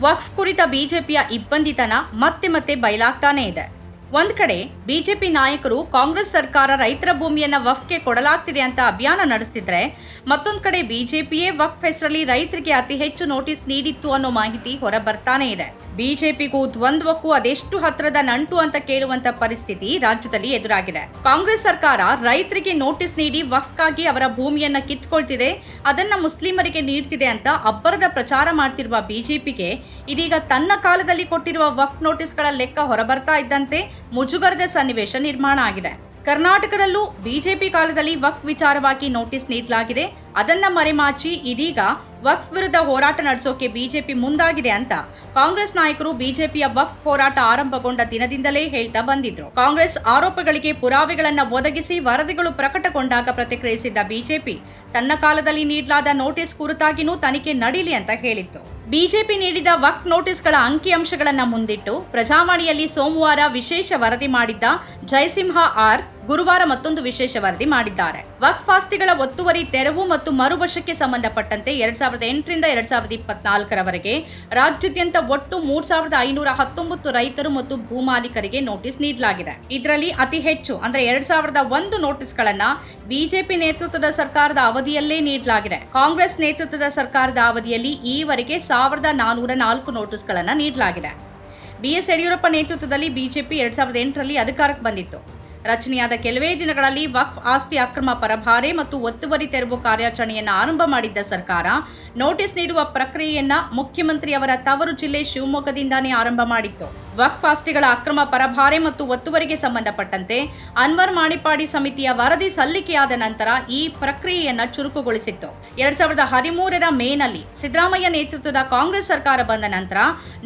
ವಕ್ಫ್ ಕುರಿತ ಬಿಜೆಪಿಯ ಇಬ್ಬಂದಿತನ ಮತ್ತೆ ಮತ್ತೆ ಬಯಲಾಗ್ತಾನೇ ಇದೆ. ಒಂದ್ ಕಡೆ ಬಿಜೆಪಿ ನಾಯಕರು ಕಾಂಗ್ರೆಸ್ ಸರ್ಕಾರ ರೈತರ ಭೂಮಿಯನ್ನ ವಫ್ಗೆ ಕೊಡಲಾಗ್ತಿದೆ ಅಂತ ಅಭಿಯಾನ ನಡೆಸ್ತಿದ್ರೆ ಮತ್ತೊಂದ್ ಕಡೆ ಬಿಜೆಪಿಯೇ ವಕ್ಫ್ ಹೆಸರಲ್ಲಿ ರೈತರಿಗೆ ಅತಿ ಹೆಚ್ಚು ನೋಟಿಸ್ ನೀಡಿತ್ತು ಅನ್ನೋ ಮಾಹಿತಿ ಹೊರ ಬರ್ತಾನೆ ಇದೆ. ಬಿಜೆಪಿಗೂ ದ್ವಂದ್ವಕ್ಕೂ ಅದೆಷ್ಟು ಹತ್ರದ ನಂಟು ಅಂತ ಕೇಳುವಂತ ಪರಿಸ್ಥಿತಿ ರಾಜ್ಯದಲ್ಲಿ ಎದುರಾಗಿದೆ. ಕಾಂಗ್ರೆಸ್ ಸರ್ಕಾರ ರೈತರಿಗೆ ನೋಟಿಸ್ ನೀಡಿ ವಕ್ಫ್ಗಾಗಿ ಅವರ ಭೂಮಿಯನ್ನ ಕಿತ್ಕೊಳ್ತಿದೆ, ಅದನ್ನ ಮುಸ್ಲಿಮರಿಗೆ ನೀಡ್ತಿದೆ ಅಂತ ಅಬ್ಬರದ ಪ್ರಚಾರ ಮಾಡ್ತಿರುವ ಬಿಜೆಪಿಗೆ ಇದೀಗ ತನ್ನ ಕಾಲದಲ್ಲಿ ಕೊಟ್ಟಿರುವ ವಕ್ಫ್ ನೋಟಿಸ್ಗಳ ಲೆಕ್ಕ ಹೊರಬರ್ತಾ ಇದ್ದಂತೆ ಮುಜುಗರದ ಸನ್ನಿವೇಶ ನಿರ್ಮಾಣ ಆಗಿದೆ. ಕರ್ನಾಟಕದಲ್ಲೂ ಬಿಜೆಪಿ ಕಾಲದಲ್ಲಿ ವಕ್ ವಿಚಾರವಾಗಿ ನೋಟಿಸ್ ನೀಡಲಾಗಿದೆ. ಅದನ್ನ ಮರೆಮಾಚಿ ಇದೀಗ ವಕ್ಫ್ ವಿರುದ್ಧ ಹೋರಾಟ ನಡೆಸೋಕೆ ಬಿಜೆಪಿ ಮುಂದಾಗಿದೆ ಅಂತ ಕಾಂಗ್ರೆಸ್ ನಾಯಕರು ಬಿಜೆಪಿಯ ವಕ್ಫ್ ಹೋರಾಟ ಆರಂಭಗೊಂಡ ದಿನದಿಂದಲೇ ಹೇಳ್ತಾ ಬಂದಿದ್ರು. ಕಾಂಗ್ರೆಸ್ ಆರೋಪಗಳಿಗೆ ಪುರಾವೆಗಳನ್ನ ಒದಗಿಸಿ ವರದಿಗಳು ಪ್ರಕಟಗೊಂಡಾಗ ಪ್ರತಿಕ್ರಿಯಿಸಿದ್ದ ಬಿಜೆಪಿ, ತನ್ನ ಕಾಲದಲ್ಲಿ ನೀಡಲಾದ ನೋಟಿಸ್ ಕುರಿತಾಗಿನೂ ತನಿಖೆ ನಡೀಲಿ ಅಂತ ಹೇಳಿತ್ತು. ಬಿಜೆಪಿ ನೀಡಿದ ವಕ್ಫ್ ನೋಟಿಸ್ಗಳ ಅಂಕಿಅಂಶಗಳನ್ನು ಮುಂದಿಟ್ಟು ಪ್ರಜಾವಾಣಿಯಲ್ಲಿ ಸೋಮವಾರ ವಿಶೇಷ ವರದಿ ಮಾಡಿದ್ದ ಜಯಸಿಂಹ ಆರ್ ಗುರುವಾರ ಮತ್ತೊಂದು ವಿಶೇಷ ವರದಿ ಮಾಡಿದ್ದಾರೆ. ವಕ್ಫ್ ಆಸ್ತಿಗಳ ಒತ್ತುವರಿ, ತೆರವು ಮತ್ತು ಮರುವಶಕ್ಕೆ ಸಂಬಂಧಪಟ್ಟಂತೆ ಎರಡ್ ಸಾವಿರದ ಎಂಟರಿಂದ ಎರಡ್ ಸಾವಿರದ ಇಪ್ಪತ್ನಾಲ್ಕರವರೆಗೆ ರಾಜ್ಯಾದ್ಯಂತ ಒಟ್ಟು ಮೂರ್ ಸಾವಿರದ ಐನೂರ ಹತ್ತೊಂಬತ್ತು ರೈತರು ಮತ್ತು ಭೂಮಾಲೀಕರಿಗೆ ನೋಟಿಸ್ ನೀಡಲಾಗಿದೆ. ಇದರಲ್ಲಿ ಅತಿ ಹೆಚ್ಚು, ಅಂದ್ರೆ ಎರಡ್ ಸಾವಿರದ ಒಂದು ನೋಟಿಸ್ಗಳನ್ನ ಬಿಜೆಪಿ ನೇತೃತ್ವದ ಸರ್ಕಾರದ ಅವಧಿಯಲ್ಲೇ ನೀಡಲಾಗಿದೆ. ಕಾಂಗ್ರೆಸ್ ನೇತೃತ್ವದ ಸರ್ಕಾರದ ಅವಧಿಯಲ್ಲಿ ಈವರೆಗೆ ಸಾವಿರದ ನಾನೂರ ನಾಲ್ಕು ನೋಟಿಸ್ಗಳನ್ನು ನೀಡಲಾಗಿದೆ. ಬಿಎಸ್ ಯಡಿಯೂರಪ್ಪ ನೇತೃತ್ವದಲ್ಲಿ ಬಿಜೆಪಿ ಎರಡ್ ಸಾವಿರದ ಎಂಟರಲ್ಲಿ ಅಧಿಕಾರಕ್ಕೆ ಬಂದಿತ್ತು. ರಚನೆಯಾದ ಕೆಲವೇ ದಿನಗಳಲ್ಲಿ ವಕ್ಫ್ ಆಸ್ತಿ ಅಕ್ರಮ ಪರಭಾರೆ ಮತ್ತು ಒತ್ತುವರಿ ತೆರವು ಕಾರ್ಯಾಚರಣೆಯನ್ನು ಆರಂಭ ಮಾಡಿದ್ದ ಸರ್ಕಾರ, ನೋಟಿಸ್ ನೀಡುವ ಪ್ರಕ್ರಿಯೆಯನ್ನ ಮುಖ್ಯಮಂತ್ರಿಯವರ ತವರು ಜಿಲ್ಲೆ ಶಿವಮೊಗ್ಗದಿಂದಾನೇ ಆರಂಭ ಮಾಡಿತ್ತು. ವಕ್ಫ್ ಆಸ್ತಿಗಳ ಅಕ್ರಮ ಪರಭಾರೆ ಮತ್ತು ಒತ್ತುವರಿಗೆ ಸಂಬಂಧಪಟ್ಟಂತೆ ಅನ್ವರ್ ಮಾಣಿಪಾಡಿ ಸಮಿತಿಯ ವರದಿ ಸಲ್ಲಿಕೆಯಾದ ನಂತರ ಈ ಪ್ರಕ್ರಿಯೆಯನ್ನ ಚುರುಕುಗೊಳಿಸಿತ್ತು. ಎರಡ್ ಸಾವಿರದ ಹದಿಮೂರರ ಮೇನಲ್ಲಿ ಸಿದ್ದರಾಮಯ್ಯ ನೇತೃತ್ವದ ಕಾಂಗ್ರೆಸ್ ಸರ್ಕಾರ ಬಂದ ನಂತರ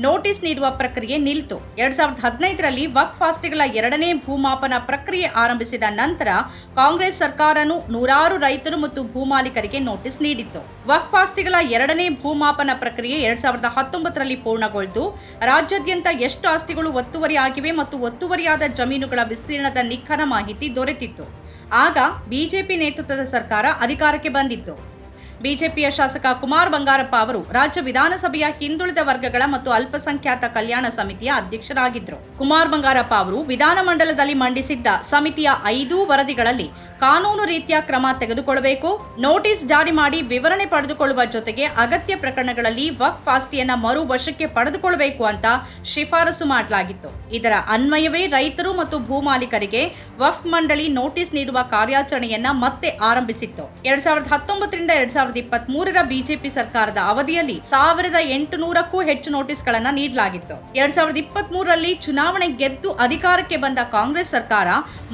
ನೋಟಿಸ್ ನೀಡುವ ಪ್ರಕ್ರಿಯೆ ನಿಲ್ತು. ಎರಡ್ ಸಾವಿರದ ಹದಿನೈದರಲ್ಲಿ ವಕ್ಫ್ ಆಸ್ತಿಗಳ ಎರಡನೇ ಭೂಮಾಪನ ಪ್ರಕ್ರಿಯೆ ಆರಂಭಿಸಿದ ನಂತರ ಕಾಂಗ್ರೆಸ್ ಸರ್ಕಾರನು ನೂರಾರು ರೈತರು ಮತ್ತು ಭೂಮಾಲೀಕರಿಗೆ ನೋಟಿಸ್ ನೀಡಿತ್ತು. ವಕ್ಫ್ ಆಸ್ತಿಗಳ ಎರಡನೇ ಭೂಮಾಪನ ಪ್ರಕ್ರಿಯೆ ಎರಡ್ ಸಾವಿರದ ಹತ್ತೊಂಬತ್ತರಲ್ಲಿ ಪೂರ್ಣಗೊಳ್ತು ರಾಜ್ಯಾದ್ಯಂತ ಎಷ್ಟು ಆಸ್ತಿಗಳು ಒತ್ತುವರಿ ಆಗಿವೆ ಮತ್ತು ಒತ್ತುವರಿಯಾದ ಜಮೀನುಗಳ ವಿಸ್ತೀರ್ಣದ ನಿಖರ ಮಾಹಿತಿ ದೊರೆತಿತ್ತು. ಆಗ ಬಿಜೆಪಿ ನೇತೃತ್ವದ ಸರ್ಕಾರ ಅಧಿಕಾರಕ್ಕೆ ಬಂದಿತ್ತು. ಬಿಜೆಪಿಯ ಶಾಸಕ ಕುಮಾರ್ ಬಂಗಾರಪ್ಪ ಅವರು ರಾಜ್ಯ ವಿಧಾನಸಭೆಯ ಹಿಂದುಳಿದ ವರ್ಗಗಳ ಮತ್ತು ಅಲ್ಪಸಂಖ್ಯಾತ ಕಲ್ಯಾಣ ಸಮಿತಿಯ ಅಧ್ಯಕ್ಷರಾಗಿದ್ದರು. ಕುಮಾರ್ ಬಂಗಾರಪ್ಪ ಅವರು ವಿಧಾನಮಂಡಲದಲ್ಲಿ ಮಂಡಿಸಿದ್ದ ಸಮಿತಿಯ ಐದೂ ವರದಿಗಳಲ್ಲಿ ಕಾನೂನು ರೀತಿಯ ಕ್ರಮ ತೆಗೆದುಕೊಳ್ಳಬೇಕು. ನೋಟಿಸ್ ಜಾರಿ ಮಾಡಿ ವಿವರಣೆ ಪಡೆದುಕೊಳ್ಳುವ ಜೊತೆಗೆ ಅಗತ್ಯ ಪ್ರಕರಣಗಳಲ್ಲಿ ವಕ್ಫ್ ಆಸ್ತಿಯನ್ನ ಮರು ವಶಕ್ಕೆ ಪಡೆದುಕೊಳ್ಳಬೇಕು ಅಂತ ಶಿಫಾರಸು ಮಾಡಲಾಗಿತ್ತು. ಇದರ ಅನ್ವಯವೇ ರೈತರು ಮತ್ತು ಭೂಮಾಲೀಕರಿಗೆ ವಕ್ಫ್ ಮಂಡಳಿ ನೋಟಿಸ್ ನೀಡುವ ಕಾರ್ಯಾಚರಣೆಯನ್ನ ಮತ್ತೆ ಆರಂಭಿಸಿತ್ತು. ಎರಡ್ ಸಾವಿರದ ಹತ್ತೊಂಬತ್ತರಿಂದ ಎರಡ್ ಸಾವಿರದ ಇಪ್ಪತ್ತ್ ಮೂರರ ಬಿಜೆಪಿ ಸರ್ಕಾರದ ಅವಧಿಯಲ್ಲಿ ಸಾವಿರದ ಎಂಟುನೂರಕ್ಕೂ ಹೆಚ್ಚು ನೋಟಿಸ್ಗಳನ್ನ ನೀಡಲಾಗಿತ್ತು. ಎರಡ್ ಸಾವಿರದ ಇಪ್ಪತ್ತ್ ಮೂರರಲ್ಲಿ ಚುನಾವಣೆ ಗೆದ್ದು ಅಧಿಕಾರಕ್ಕೆ ಬಂದ ಕಾಂಗ್ರೆಸ್ ಸರ್ಕಾರ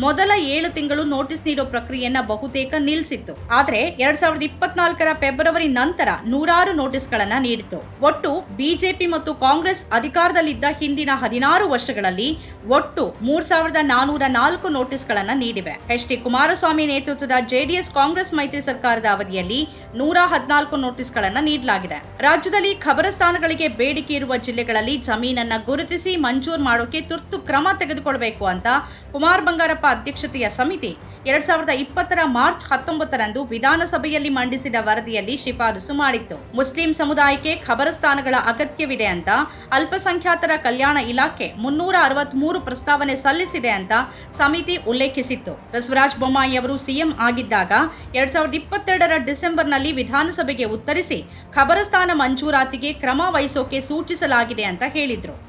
ಮೊದಲ ಏಳು ತಿಂಗಳು ನೋಟಿಸ್ ನೀಡೋ ಪ್ರಕ್ರಿಯೆಯನ್ನ ಬಹುತೇಕ ನಿಲ್ಲಿಸಿತ್ತು ಆದ್ರೆ ಎರಡ್ ಸಾವಿರದ ಇಪ್ಪತ್ನಾಲ್ಕರ ಫೆಬ್ರವರಿ ನಂತರ ನೂರಾರು ನೋಟಿಸ್ಗಳನ್ನ ನೀಡಿತು ಒಟ್ಟು ಬಿಜೆಪಿ ಮತ್ತು ಕಾಂಗ್ರೆಸ್ ಅಧಿಕಾರದಲ್ಲಿದ್ದ ಹಿಂದಿನ ಹದಿನಾರು ವರ್ಷಗಳಲ್ಲಿ ಒಟ್ಟು ಮೂರ್ ಸಾವಿರದ ನಾನೂರ ನಾಲ್ಕು ನೋಟಿಸ್ಗಳನ್ನ ನೀಡಿವೆ. ಎಚ್ ಡಿ ಕುಮಾರಸ್ವಾಮಿ ನೇತೃತ್ವದ ಜೆಡಿಎಸ್ ಕಾಂಗ್ರೆಸ್ ಮೈತ್ರಿ ಸರ್ಕಾರದ ಅವಧಿಯಲ್ಲಿ ನೂರ ಹದಿನಾಲ್ಕು ನೋಟಿಸ್ಗಳನ್ನ ನೀಡಲಾಗಿದೆ. ರಾಜ್ಯದಲ್ಲಿ ಖಬರಸ್ಥಾನಗಳಿಗೆ ಬೇಡಿಕೆ ಇರುವ ಜಿಲ್ಲೆಗಳಲ್ಲಿ ಜಮೀನನ್ನ ಗುರುತಿಸಿ ಮಂಜೂರು ಮಾಡೋಕೆ ತುರ್ತು ಕ್ರಮ ತೆಗೆದುಕೊಳ್ಳಬೇಕು ಅಂತ ಕುಮಾರ್ ಬಂಗಾರಪ್ಪ ಅಧ್ಯಕ್ಷತೆಯ ಸಮಿತಿ ಎರಡ್ ಸಾವಿರದ ಇಪ್ಪತ್ತರ ಮಾರ್ಚ್ ಹತ್ತೊಂಬತ್ತರಂದು ವಿಧಾನಸಭೆಯಲ್ಲಿ ಮಂಡಿಸಿದ ವರದಿಯಲ್ಲಿ ಶಿಫಾರಸು ಮಾಡಿತ್ತು. ಮುಸ್ಲಿಂ ಸಮುದಾಯಕ್ಕೆ ಖಬರಸ್ಥಾನಗಳ ಅಗತ್ಯವಿದೆ ಅಂತ, ಅಲ್ಪಸಂಖ್ಯಾತರ ಕಲ್ಯಾಣ ಇಲಾಖೆ ಮುನ್ನೂರ ಅರವತ್ಮೂರು ಪ್ರಸ್ತಾವನೆ ಸಲ್ಲಿಸಿದೆ ಅಂತ ಸಮಿತಿ ಉಲ್ಲೇಖಿಸಿತ್ತು. ಬಸವರಾಜ ಬೊಮ್ಮಾಯಿ ಅವರು ಸಿಎಂ ಆಗಿದ್ದಾಗ ಎರಡ್ ಸಾವಿರದ ಇಪ್ಪತ್ತೆರಡರ ಡಿಸೆಂಬರ್ನಲ್ಲಿ ವಿಧಾನಸಭೆಗೆ ಉತ್ತರಿಸಿ ಖಬರಸ್ಥಾನ ಮಂಜೂರಾತಿಗೆ ಕ್ರಮ ವಹಿಸೋಕೆ ಸೂಚಿಸಲಾಗಿದೆ ಅಂತ ಹೇಳಿದ್ರು.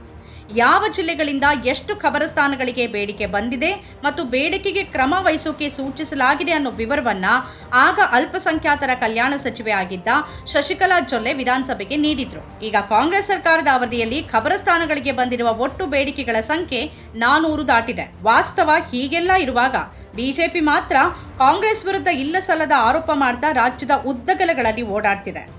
ಯಾವ ಜಿಲ್ಲೆಗಳಿಂದ ಎಷ್ಟು ಖಬರಸ್ಥಾನಗಳಿಗೆ ಬೇಡಿಕೆ ಬಂದಿದೆ ಮತ್ತು ಬೇಡಿಕೆಗೆ ಕ್ರಮ ವಹಿಸೋಕೆ ಸೂಚಿಸಲಾಗಿದೆ ಅನ್ನೋ ವಿವರವನ್ನ ಆಗ ಅಲ್ಪಸಂಖ್ಯಾತರ ಕಲ್ಯಾಣ ಸಚಿವೆ ಆಗಿದ್ದ ಶಶಿಕಲಾ ಜೊಲ್ಲೆ ವಿಧಾನಸಭೆಗೆ ನೀಡಿದ್ರು. ಈಗ ಕಾಂಗ್ರೆಸ್ ಸರ್ಕಾರದ ಅವಧಿಯಲ್ಲಿ ಖಬರಸ್ಥಾನಗಳಿಗೆ ಬಂದಿರುವ ಒಟ್ಟು ಬೇಡಿಕೆಗಳ ಸಂಖ್ಯೆ ನಾನೂರು ದಾಟಿದೆ. ವಾಸ್ತವ ಹೀಗೆಲ್ಲ ಇರುವಾಗ ಬಿಜೆಪಿ ಮಾತ್ರ ಕಾಂಗ್ರೆಸ್ ವಿರುದ್ಧ ಇಲ್ಲ ಸಲ್ಲದ ಆರೋಪ ಮಾಡ್ತಾ ರಾಜ್ಯದ ಉದ್ದಗಲಗಳಲ್ಲಿ ಓಡಾಡ್ತಿದೆ.